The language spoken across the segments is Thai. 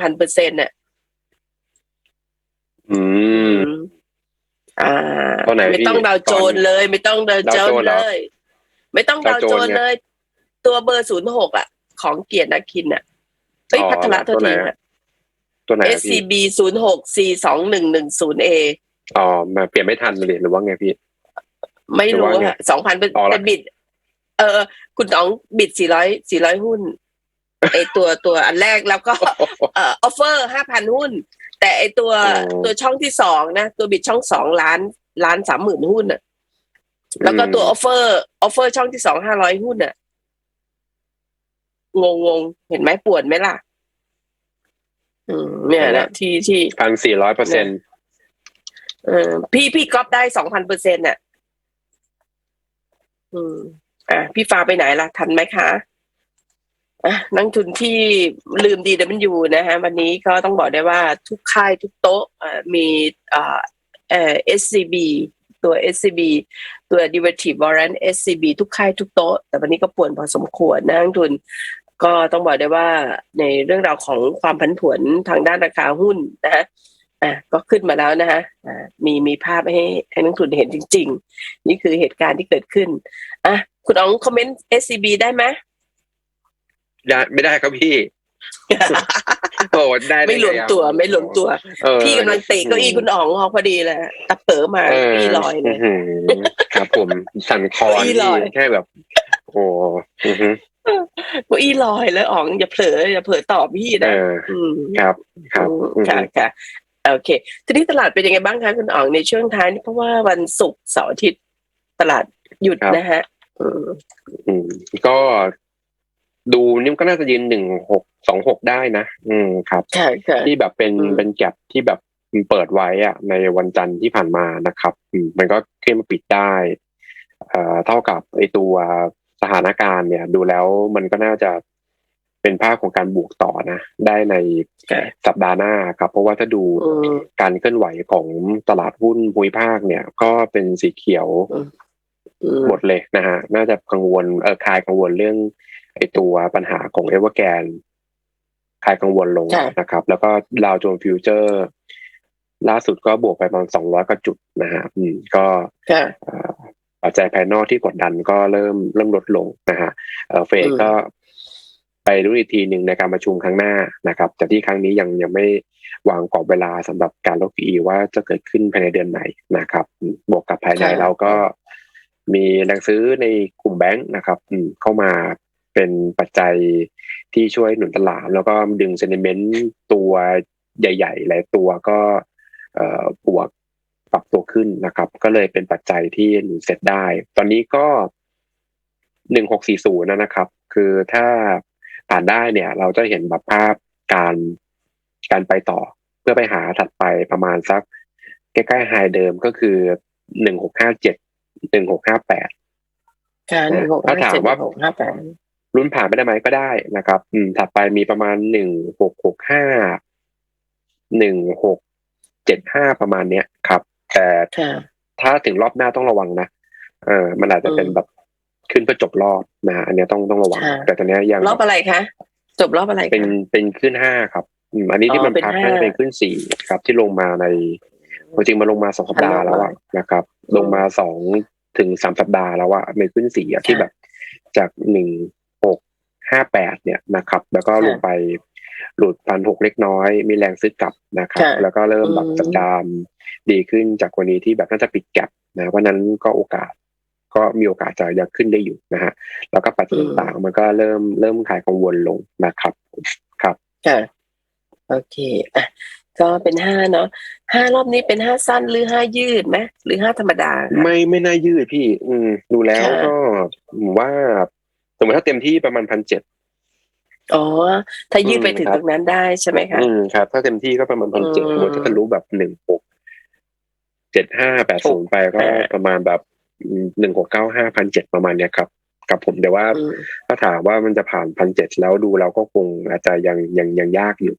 พันเปอร์เซ็นต์น่ะ อืม อ่าตัวไหนไม่ต้องพี่ดาวโจนส์เลย ไม่ต้องดาวโจนดาวโจนส์ส์เหรเลอย ไม่ต้องดาวดาวโจโจนนส์ส์ไงเลย ตัวเบอร์ศูนย์หกอะ ของเกียรตินาคินอะเอ้ยอ๋อพัทระโทษตัวไหนทีอะ ค่ะ ตัวไหนอะพี่ SCB ศูนย์หก C สองหนึ่งหนึ่งศูนย์ A อ๋อมาเปลี่ยนไม่ทันเลยหรือว่าไงพี่ ไม่หรือรู้ว่าไงอะสองพันเป็นอ๋อแล้วแต่บิด เออ คุณต๋องบิดสี่ร้อยสี่ร้อยหุ้น ไอตัวตัวอันแรกแล้วก็เอ่อออฟเฟอร์ห้าพันหุ้น แต่ไอตัวอ๋อตัวช่องที่สองนะ ตัวบิดช่องสองล้านล้านสามหมื่นหุ้นอะ แล้วก็ตัวออฟเฟอร์ออฟเฟอร์ช่องที่สองห้าร้อยหุ้นอะงงงๆเห็นไหมปวดไหมล่ะ อืมเนี่ยนะที่ที่พันสี่ร้อยเปอร์เซ็นต์เออพี่พี่ก๊อฟได้สองพันเปอร์เซ็นต์น่ะ อืม อะ พี่ฟ้าไปไหนล่ะ ทันไหมคะอะ นักทุนที่ลืมดีเดมันอยู่นะฮะวันนี้ก็ต้องบอกได้ว่าทุกค่ายทุกโต๊ะมีอ่าเอ่อ SCB ตัว SCB ตัว derivative warrant SCB ทุกค่ายทุกโต๊ะ แต่วันนี้ก็ป่วนพอสมควรนะนักทุน ก็ต้องบอกได้ว่าในเรื่องราวของความผันผวนทางด้านราคาหุ้นนะฮะอะก็ขึ้นมาแล้วนะฮะอ่ามีมีภาพให้ให้นักทุนเห็นจริง ๆ นี่คือเหตุการณ์ที่เกิดขึ้นอะคุณอ๋องคอมเมนต์ SCB ได้ไหม ได้ไม่ได้ครับพี่โอ้ได้ด้ไม่หลวมงอะตัว ไม่หลวมตัวเออพี่กำลังเตะเก้าอี้คุณอ๋องออกพอดีเลยตะเป๋อมาเออพี่ลอยเลยหือครับผมสั่นคลอนเก้าอี้ลอยแค่แบบ โอ้อือฮึเก้าอี้ลอยแล้วอ๋องอย่าเผลออย่าเผลอตอบพี่เอนะออืมครับ ครับอืมอือฮึค่ะค่ะโอเค ทีนี้ตลาดเป็นยังไงบ้างคะคุณอ๋องในช่วงท้ายนี่เพราะว่าวันศุกร์เสาร์อาทิตย์ตลาดหยุดนะฮะอืมอืมก็ ดูนี่ก็น่าจะยืนหนึ่งหกสองหกได้นะ อืมครับค่ะค่ะที่แบบเป็นอืมเป็นแก็บที่แบบเปิดไว้อะในวันจันทร์ที่ผ่านมานะครับอืมมันก็ขึ้นมาปิดได้เอ่อเท่ากับไอตัวสถานการณ์เนี่ย ดูแล้วมันก็น่าจะเป็นภาพของการบวกต่อนะ ได้ในค่ะสัปดาห์หน้าครับ เพราะว่าถ้าดูอืมการเคลื่อนไหวของตลาดหุ้นภูมิภาคเนี่ย ก็เป็นสีเขียวอืมหมดเลยนะฮะน่าจะกังวลเออคลายกังวลเรื่อง ไอตัวปัญหาของเอเวอร์แกนคลายกังวลลงค่ะนะครับ แล้วก็ดาวโจนส์ฟิวเจอร์ ล่าสุดก็บวกไปประมาณสองร้อยกว่าจุดนะฮะอืมก็ค่ะเอ่อปัจจัยภายนอกที่กดดันก็เริ่มเริ่มลดลงนะฮะเอ่อเฟดอืมก็ไปรู้อีกทีหนึ่งในการประชุมครั้งหน้านะครับแต่ที่ครั้งนี้ยังยังไม่วางกรอบเวลาสำหรับการลด PE ว่าจะเกิดขึ้นภายในเดือนไหนนะครับอืมบวกกับภายในค่ะเราก็มีแรงซื้อในกลุ่มแบงค์นะครับอืมเข้ามา เป็นปัจจัยที่ช่วยหนุนตลาดแล้วก็ดึงเซนิเมนต์ตัวใหญ่ๆหลายตัวก็เอ่อบวกปรับตัวขึ้นนะครับ ก็เลยเป็นปัจจัยที่หนุนเซ็ตได้ ตอนนี้ก็หนึ่งหกสี่ศูนย์นะครับ คือถ้าผ่านได้เนี่ย เราจะเห็นแบบภาพการการไปต่อ เพื่อไปหาถัดไปประมาณสักใกล้ๆไฮเดิมก็คือหนึ่งหกห้าเจ็ดหนึ่งหกห้าแปดค่ะหนึ่งหกถ้าห้าถามเจ็ดว่าหกห้าแปด รุ่นผ่านไปได้ไหมก็ได้นะครับ อืมถัดไปมีประมาณหนึ่งหกหกห้าหนึ่งหกเจ็ดห้าประมาณเนี้ยครับ แต่ค่ะถ้าถึงรอบหน้าต้องระวังนะเออมันอาจจะเป็นอืมแบบขึ้นเพื่อจบรอบนะฮะอันเนี้ยต้องต้องระวังค่ะแต่ตอนเนี้ยยังรอบอะไรคะจบรอบอะไรคะเป็นเป็นขึ้นห้าครับอืมอันนี้ที่อ๋อมันเป็นพักห้าน่าจะเป็นขึ้นสี่ครับ ที่ลงมาในจริงๆมาลงมาสองสัปดาห์แล้วอะนะครับอืมลงมาสองถึงสามสัปดาห์แล้วอะในขึ้นสี่อะที่ค่ะแบบจากหนึ่ง หกห้าแปดเนี่ยนะครับ แล้วก็ค่ะลงไปหลุดพันหกเล็กน้อย มีแรงซื้อกลับนะครับค่ะแล้วก็เริ่มแบบอืมจัดการดีขึ้นจากวันนี้ที่แบบน่าจะปิดแก็บนะเพราะฉะนั้นก็โอกาส ก็มีโอกาสจะยังขึ้นได้อยู่นะฮะแล้วก็ปัจจัยต่างๆมันก็เริ่มเริ่มขายกังวลลงนะครับครับค่ะโอเคอะก็เป็นห้าเนาะห้ารอบนี้เป็นห้าสั้นหรือห้ายืดไหมหรือห้าธรรมดาคะไม่ไม่น่ายืดพี่ อืม ดูแล้วค่ะก็ผมว่า สมมติถ้าเต็มที่ประมาณพันเจ็ดอ๋อ ถ้ายืดอืมไปถึงครับตรงนั้นได้ใช่ไหมคะอืมครับ ถ้าเต็มที่ก็ประมาณพันเจ็ดอืมสมมติถ้าทะลุแบบหนึ่งหกเจ็ดห้าแปดศูนย์ไปก็อ่าประมาณแบบหนึ่งหกเก้าห้าพันเจ็ดประมาณเนี้ยครับกับผมแต่ว่าอืมถ้าถามว่ามันจะผ่านพันเจ็ดแล้วดูเราก็คงอาจจะยังยังยังยากอยู่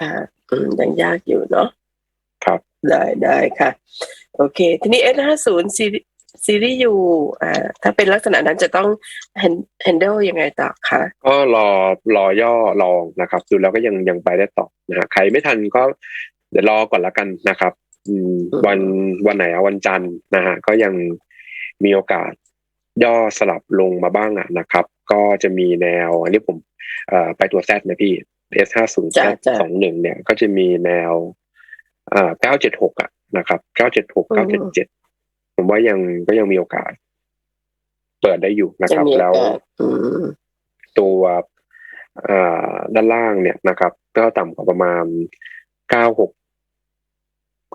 ค่ะอืมยังยากอยู่เนาะครับ ได้ได้ค่ะ โอเค ทีนี้ S ห้าศูนย์ ซีรีส์อยู่อ่าถ้าเป็นลักษณะนั้นจะต้อง hand- handle ยังไงต่อคะก็รอรอย่อลองนะครับ ดูแล้วก็ยังยังไปได้ต่อนะฮะใครไม่ทันก็เดี๋ยวรอก่อนละกันนะครับอืมวันวันไหนอะวันจันทร์นะฮะก็ยังมีโอกาสย่อสลับลงมาบ้างอะนะครับ ก็จะมีแนวอันนี้ผมเอ่อไปตัวแซดนะพี่ S ห้าศูนย์จ้ะจ้ะสองหนึ่งเนี่ย ก็จะมีแนวเอ่อเก้าเจ็ดหกอะนะครับเก้าเจ็ดหกเก้าเจ็ดเจ็ด ผมว่ายังก็ยังมีโอกาส เปิดได้อยู่นะจะครับมีแล้วโอกาสอืมตัวเอ่อด้านล่างเนี่ยนะครับ ก็ต่ำกว่าประมาณเก้าหก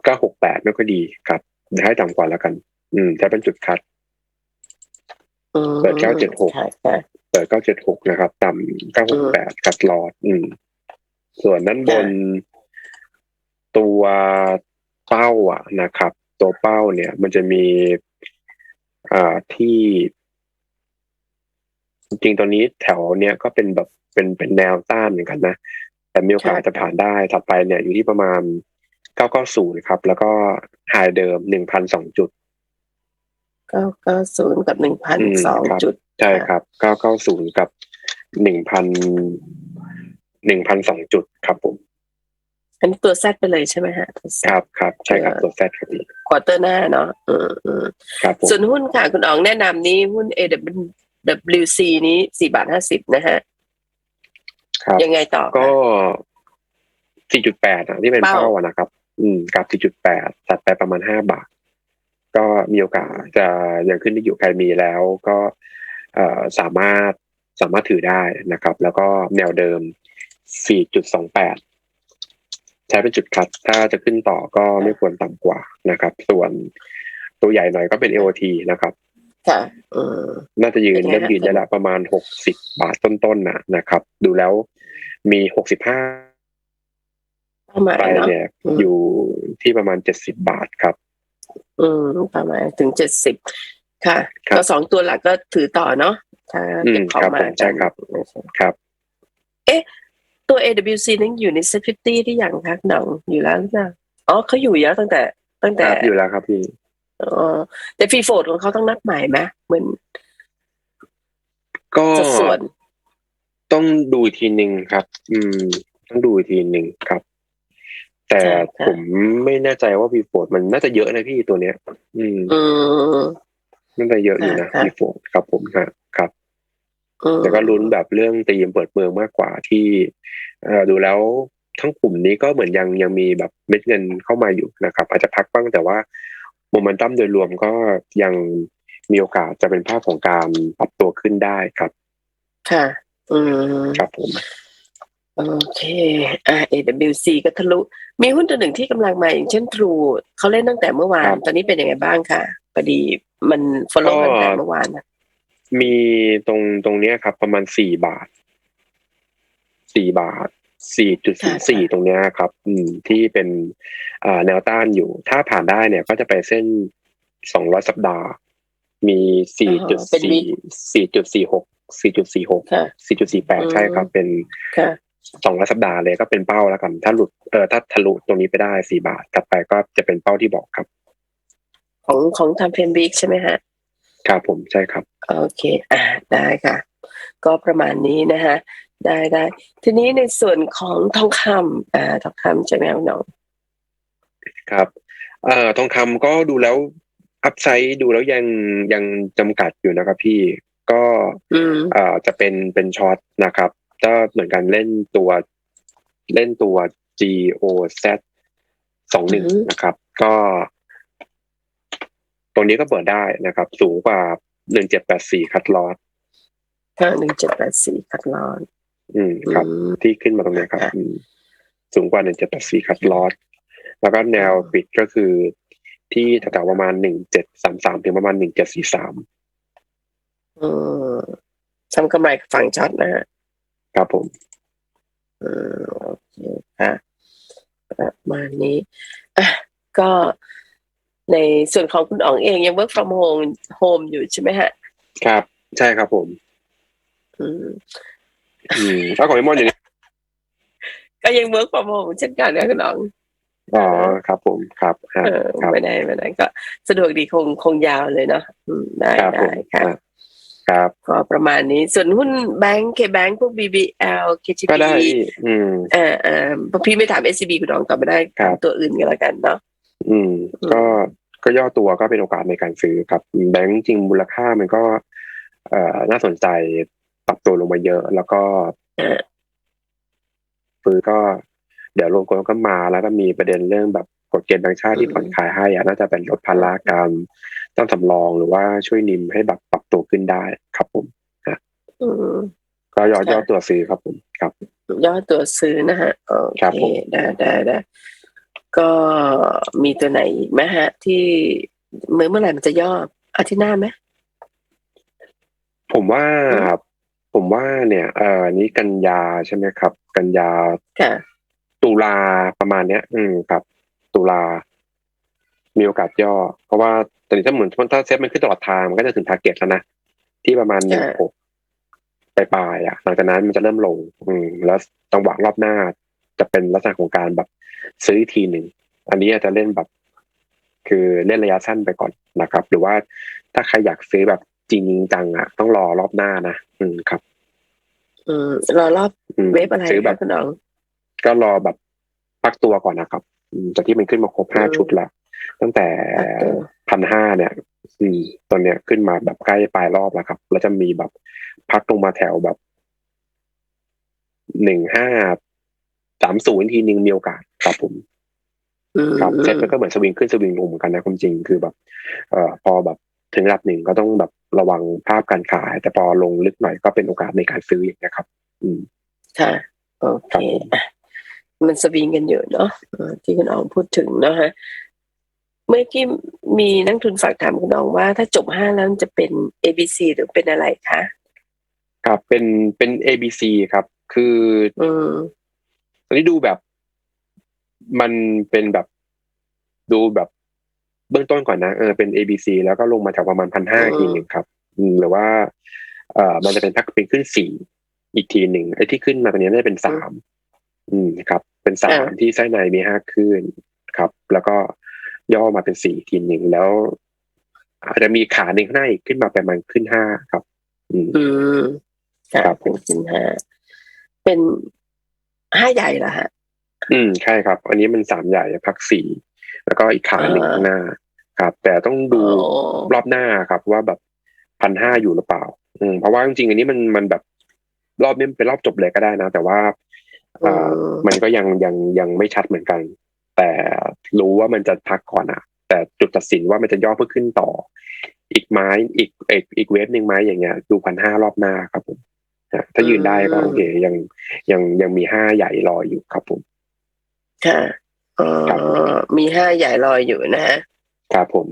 เก้าหกแปดไม่ค่อยดีครับเดี๋ยวให้ต่ำกว่าแล้วกัน อืมจะเป็นจุดคัดอืมเปิด976ค่ะค่ะเปิดเก้าเจ็ดหกนะครับ ต่ำเก้าหกแปดคัดลอด อืม ส่วนด้านบนตัวเป้าอะนะครับ ตัวเป้าเนี่ย มันจะมีอ่าที่ จริงๆตอนนี้แถวเนี้ยก็เป็นแบบเป็นเป็นแนวต้านเหมือนกันนะแต่มีโอกาสจะผ่านได้ถัดไปเนี่ย อยู่ที่ประมาณ990ครับ แล้วก็ไฮเดิม1,002จุดเก้าเก้าศูนย์กับหนึ่งพันอืมสองครับจุดใช่ครับ990กับ1,000 1,002จุดครับผม อันนี้ตัวแซดไปเลยใช่ไหมฮะตัว Z ครับครับใช่ครับตัวแซดครับพี่ควอเตอร์หน้าเนาะอืมอืมครับผมส่วนหุ้นค่ะ คุณอ๋องแนะนำนี้หุ้น AWC นี้สี่บาทห้าสิบนะฮะ ครับ ยังไงต่อคะ ก็ 4.8อะที่เป็นเป้า เป้าอะนะครับ อืมกับ4.8ตัดไปประมาณ 5 บาท ก็มีโอกาสจะยังขึ้นได้อยู่ใครมีแล้วก็เอ่อสามารถสามารถถือได้นะครับ แล้วก็แนวเดิม 4.28ใช้เป็นจุดคัด ถ้าจะขึ้นต่อก็ไม่ควรต่ำกว่านะครับ ส่วนตัวใหญ่หน่อยก็เป็น AOT นะครับค่ะอืมน่าจะยืนเป็นไงเริ่มฮะยืนได้ละประมาณ60บาทต้นๆนะนะครับ ดูแล้วมี65เป้าหมายไปเนาะเนี่ยอืมอยู่ที่ประมาณ70บาทครับ อืมประมาณถึงเจ็ดสิบค่ะครับก็สองตัวหลักก็ถือต่อเนาะถ้าอืมเก็บของครับมาผมใช่ครับ ครับ ตัว AWC นั้นอยู่ใน safety ที่อย่างคะหนองอยู่แล้วหรือเปล่าอ๋อเขาอยู่แล้วตั้งแต่ ตั้งคแต่รับอยู่แล้วครับพี่อ๋อแต่ฟรีโฟดของเขาต้องนับใหม่ไหมเหมือน ก็สัดส่วน ต้องดูอีกทีหนึ่งครับ อืม ต้องดูอีกทีหนึ่งครับ แต่ค่ะค่ะผมไม่แน่ใจว่าพีโฟดมันน่าจะเยอะนะพี่ตัวเนี้ย อืมอืมน่าจะเยอะอยู่นะค่ะพีโฟดครับผมครับครับอืม แต่ก็ลุ้นแบบเรื่องตีมเปิดเมืองมากกว่าที่เอ่อดูแล้วทั้งกลุ่มนี้ก็เหมือนยังยังมีแบบเม็ดเงินเข้ามาอยู่นะครับ อาจจะพักบ้างแต่ว่าโมเมนตัมโดยรวมก็ยังมีโอกาสจะเป็นภาพของการปรับตัวขึ้นได้ครับ ค่ะ อืมครับผมโอเคอ่า AWC ก็ทะลุ มีหุ้นตัวหนึ่งที่กำลังมาอย่างเช่น True เขาเล่นตั้งแต่เมื่อวาน ตอนนี้เป็นยังไงบ้างคะพอดีมัน follow กันแต่เมื่อวานนะ มีตรงตรงเนี้ยครับ ประมาณสี่บาท สี่บาทสี่จุดสี่สี่ตรงเนี้ยครับ อืมที่เป็นอ่าแนวต้านอยู่ ถ้าผ่านได้เนี่ยก็จะไปเส้นสองร้อยสัปดาห์ มีสี่จุดสี่สี่จุดสี่หกสี่จุดสี่หกค่ะสี่จุดสี่แปดอืมใช่ครับ เป็นค่ะสองร้อยสัปดาห์เลยก็เป็นเป้าแล้วกัน ถ้าหลุดเออถ้าทะลุตรงนี้ไปได้สี่บาทกลับไปก็จะเป็นเป้าที่บอกครับ ของของทำเพนวีคใช่ไหมฮะ ครับผมใช่ครับโอเคอ่าได้ค่ะ ก็ประมาณนี้นะฮะได้ได้ทีนี้ในส่วนของทองคำอ่าทองคำใช่ไหมครับน้องครับเอ่อทองคำก็ดูแล้วอัพไซด์ดูแล้วยังยังจำกัดอยู่นะครับพี่ก็อืมเอ่อจะเป็นเป็นช็อตนะครับก็เหมือนกันเล่นตัวเล่นตัว G O Z สองหนึ่งอือฮึนะครับ ก็ ตรงนี้ก็เปิดได้นะครับ สูงกว่าหนึ่งเจ็ดแปดสี่คัดลอสค่ะหนึ่งเจ็ดแปดสี่คัดลอนอืมครับอืมที่ขึ้นมาตรงเนี้ยครับค่ะอืมสูงกว่าหนึ่งเจ็ดแปดสี่คัดลอสแล้วก็แนวปิดก็คือที่แถวๆประมาณหนึ่งเจ็ดสามสามถึงประมาณหนึ่งเจ็ดสี่สามอืมทำกำไรกับฝั่งช็อตนะฮะครับผมอืมโอเคค่ะประมาณนี้อะก็ ในส่วนของคุณอ๋องเองยัง work from home home อยู่ใช่ไหมฮะ ครับ ใช่ครับผม อืมอืมแล้วของไอมอนอย่างนี้ก็ยัง work from home เช่นกันนะคุณอ๋องอ๋อครับผมครับครัเอบอครับไม่ได้ไม่ได้ก็สะดวกดีคงคงยาวเลยเนาะอืมได้ครับผมได้ค่ะครับครับก็ประมาณนี้ส่วนหุ้นแบงก์เคแบงก์พวก BBL KTB ก็ได้พี่อืมเออเออเพราะพี่ไม่ถาม SCB คุณน้องตอบไม่ได้ครับตัวอื่นกันแล้วกันเนาะ อืมอืม ก็ก็ย่อตัวก็เป็นโอกาสในการซื้อครับ แบงก์จริงมูลค่ามันก็ เอ่อน่าสนใจปรับตัวลงมาเยอะ แล้วก็เออฟื้นก็ เดี๋ยวรวมกลก็มาแล้วก็มีประเด็นเรื่องแบบกฎเกณฑ์แบงก์ชาติที่ผ่อนคลายให้อะน่าจะเป็นลดภาระการต้องสำรองหรือว่าช่วยนิมให้แบบปรับตัวขึ้นได้ครับผมอืมก็ย่อค่ะย่อตัวซื้อครับผมครับยอดตัวซื้อนะฮะโอครับเคผมได้ได้ได้ ก็มีตัวไหนอีกไหมฮะ ที่เมื่อเมื่อไหร่มันจะย่ออาทิตย์หน้าไหมผมว่าอืมผมว่าเนี่ยเอ่อนี้กันยาใช่ไหมครับ กันยาค่ะตุลาประมาณเนี้ย อืมครับ ตุลา มีโอกาสย่อ เพราะว่าตอนนี้ถ้าเหมือนถ้าเซ็ตมันขึ้นตลอดทางมันก็จะถึงทาร์เก็ตแล้วนะที่ประมาณหนึ่งหกปลายๆอะหลังจากนั้นมันจะเริ่มลง อืม แล้วจังหวะรอบหน้าจะเป็นลักษณะของการแบบ ซื้ออีกทีหนึ่งอันนี้อาจจะเล่นแบบ คือเล่นระยะสั้นไปก่อนนะครับ หรือว่าถ้าใครอยากซื้อแบบจริงจังอะต้องรอรอบหน้านะอืมครับ อืมรอรอบอืมเว็บอะไรซื้อแบคะบคุณน้องก็รอแบบพักตัวก่อนนะครับอืมจากที่มันขึ้นมาครบห้าอืมชุดแล้ว ตั้งแต่พักตัวพันห้าเนี่ยอืมตอนเนี้ยขึ้นมาแบบใกล้ปลายรอบแล้วครับ แล้วจะมีแบบพักลงมาแถวแบบหนึ่งห้า สามศูนย์ทีหนึ่งมีโอกาสครับผมอืมครับเซ็ตมันก็เหมือนสวิงขึ้นสวิงลงเหมือนกันนะความจริงคือแบบเอ่อพอแบบถึงระดับหนึ่งก็ต้องแบบระวังภาพการขาย แต่พอลงลึกหน่อยก็เป็นโอกาสในการซื้ออย่างนี้ยครับ อืมค่ะโอเคครับผมอะมันสวิงกันเยอะเนาะเออที่คุณน้องพูดถึงเนาะฮะเมื่อกี้มีนักทุนฝากถามคุณน้องว่า ถ้าจบห้าแล้วมันจะเป็น A B C หรือเป็นอะไรคะครับเป็นเป็น A B C ครับ คือ อืมตอนนี้ดูแบบ มันเป็นแบบดูแบบเบื้องต้นก่อนนะเออเป็น A B C แล้วก็ลงมาจากประมาณพันห้าอืมทีหนึ่งครับอืมหรือว่า เอ่อมันจะเป็นพักเป็นขึ้นสี่อีกทีหนึ่งไอ้ที่ขึ้นมาตรงนี้น่าจะเป็นสามอืมครับ เป็นสามที่ไส้ในมีห้าขึ้นครับ แล้วก็ย่อมาเป็นสี่ทีหนึ่งแล้ว อาจจะมีขาหนึ่งข้างหน้าอีกขึ้นมาประมาณขึ้นห้าครับ อืมอืมค่ะครับเป็นขึ้นห้าเป็น ห้าใหญ่เหรอฮะ อืมใช่ครับ อันนี้มันสามใหญ่พักสี่แล้วก็อีกขาหนึ่งอ่าข้างหน้า ครับ แต่ต้องดูอ๋อรอบหน้าครับ ว่าแบบพันห้าอยู่หรือเปล่า อืมเพราะว่าจริงๆอันนี้มันมันแบบรอบนี้มันเป็นรอบจบเลยก็ได้นะ แต่ว่าเอ่ออมันก็ยังยังยังไม่ชัดเหมือนกัน แต่รู้ว่ามันจะพักก่อนอะแต่จุดตัดสินว่ามันจะย่อเพื่อขึ้นต่อ อีกไม้อีกอีกอีกเวฟหนึ่งไม้อย่างเงี้ย ดูพันห้ารอบหน้าครับผมฮะ ถ้ายืนได้ก็โอเคยังยังยังมีห้าใหญ่รออยู่ครับผมค่ะเอ่อครับมีห้าใหญ่ลอยอยู่นะฮะครับผม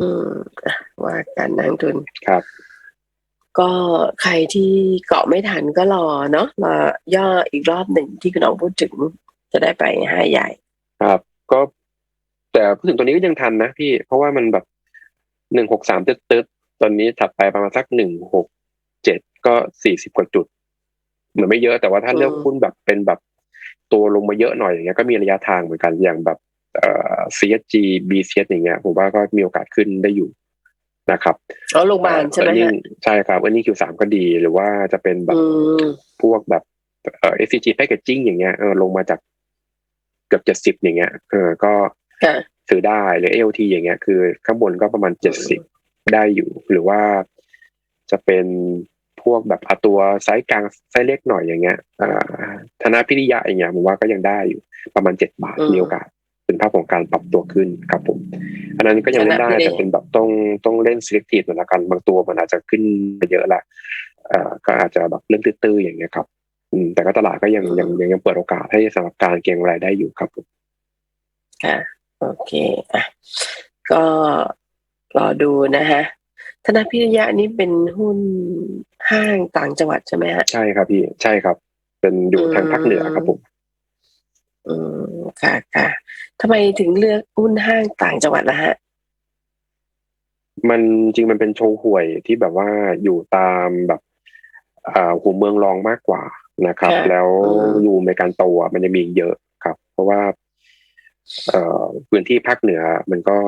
อืมอะว่าการนักทุนครับ ก็ใครที่เกาะไม่ทันก็รอเนาะรอย่ออีกรอบหนึ่งที่คุณน้องพูดถึงจะได้ไปห้าใหญ่ ครับ ก็ แต่พูดถึงตัวนี้ก็ยังทันนะพี่ เพราะว่ามันแบบหนึ่งหกสามตึ๊ดตึ๊ดตอนนี้ถัดไปประมาณสักหนึ่งหกเจ็ด ก็สี่สิบกว่าจุดเหมือนไม่เยอะแต่ว่าถ้าอืมเลือกหุ้นแบบเป็นแบบตัวลงมาเยอะหน่อยอย่างเงี้ยก็มีระยะทางเหมือนกันอย่างแบบเอ่อ CSG BCS อย่างเงี้ยผมว่าก็มีโอกาสขึ้นได้อยู่นะครับอ๋อโรงพยาบาลใช่ไหมเออฮะใช่ครับอันนี้คิวสามก็ดีหรือว่าจะเป็นแบบอืมพวกแบบเอ่อ SCG packaging อย่างเงี้ยเออลงมาจากเกือบเจ็ดสิบอย่างเงี้ยเออก็ค่ะซื้อได้หรือ AOT อย่างเงี้ยคือ ข้างบนก็ประมาณเจ็ดสิบได้อยู่ หรือว่าจะเป็น พวกแบบเอาตัวไซส์กลางไซส์เล็กหน่อยอย่างเงี้ยอ่าธนาพิริยะอย่างเงี้ยผมว่าก็ยังได้อยู่ประมาณเจ็ดบาทอืมมีโอกาสเป็นภาพของการปรับตัวขึ้นครับผม อันนั้นก็ยังเล่นได้ธนาพิริยะแต่เป็นแบบต้องต้องเล่น selective หน่อยละกันบางตัวมันอาจจะขึ้นมาเยอะละเอ่อก็อาจจะแบบเล่นตื้อๆอย่างเงี้ยครับอืมแต่ก็ตลาดก็ยังยังยังยังเปิดโอกาสให้สำหรับการเก็งรายได้อยู่ครับผมค่ะโอเคอะก็รอดูนะฮะ ธนาพิริยะนี่เป็นหุ้นห้างต่างจังหวัดใช่ไหมฮะ ใช่ครับพี่ใช่ครับ เป็นอยู่ทางภาคเหนือครับผมอืมค่ะค่ะทำไมถึงเลือกหุ้นห้างต่างจังหวัดล่ะฮะ มันจริงมันเป็นโชว์หวยที่แบบว่าอยู่ตามแบบอ่าหัวเมืองรองมากกว่านะครับค่ะแล้วอืมรูมในการโตอะมันจะมีเยอะครับ เพราะว่า เอ่อพื้นที่ภาคเหนือมันก็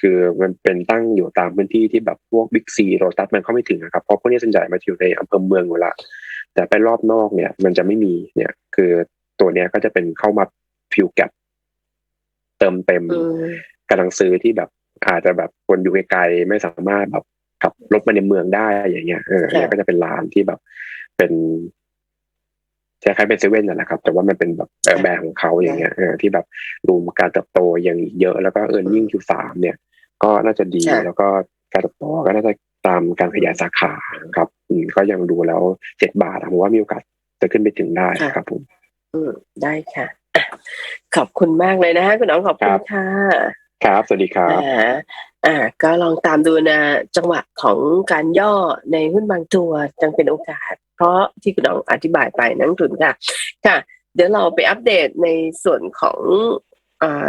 คือมันเป็นตั้งอยู่ตามพื้นที่ที่แบบพวกบิ๊กซีโรตัสมันเข้าไม่ถึงนะครับเพราะพวกนี้ส่วนใหญ่มาอยู่ในอำเภอเมืองอยู่ละแต่ไปรอบนอกเนี่ย มันจะไม่มีเนี่ย คือตัวเนี้ยก็จะเป็นเข้ามาฟิวแกปเติมเต็มอืมกำลังซื้อที่แบบอาจจะแบบคนอยู่ไกลๆไม่สามารถแบบขับรถมาในเมืองได้อย่างเงี้ยเออเนี่ยก็จะเป็นร้านที่แบบเป็นคล้ายๆเป็นเซเว่นนั่นแหละครับ แต่ว่ามันเป็นแบบแบรนด์ของเขาอย่างเงี้ยเออที่แบบรูมการเติบโตอย่างเยอะแล้วก็เออร์เน็งคิวสามเนี่ย ก็น่าจะดีแล้วก็การเติบโตก็น่าจะตามการขยายสาขาครับอืมก็ยังดูแล้วเจ็ดบาทอะผมว่ามีโอกาสจะขึ้นไปถึงได้ครับผมอืมได้ค่ะอะ ขอบคุณมากเลยนะคะคุณน้องขอบคุณค่ะ ครับ สวัสดีครับอ่าอ่าก็ลองตามดูนะจังหวะของการย่อในหุ้นบางตัวจังเป็นโอกาส เพราะที่คุณน้องอธิบายไปนักลงทุนค่ะ ค่ะ เดี๋ยวเราไปอัปเดตในส่วนของอ่า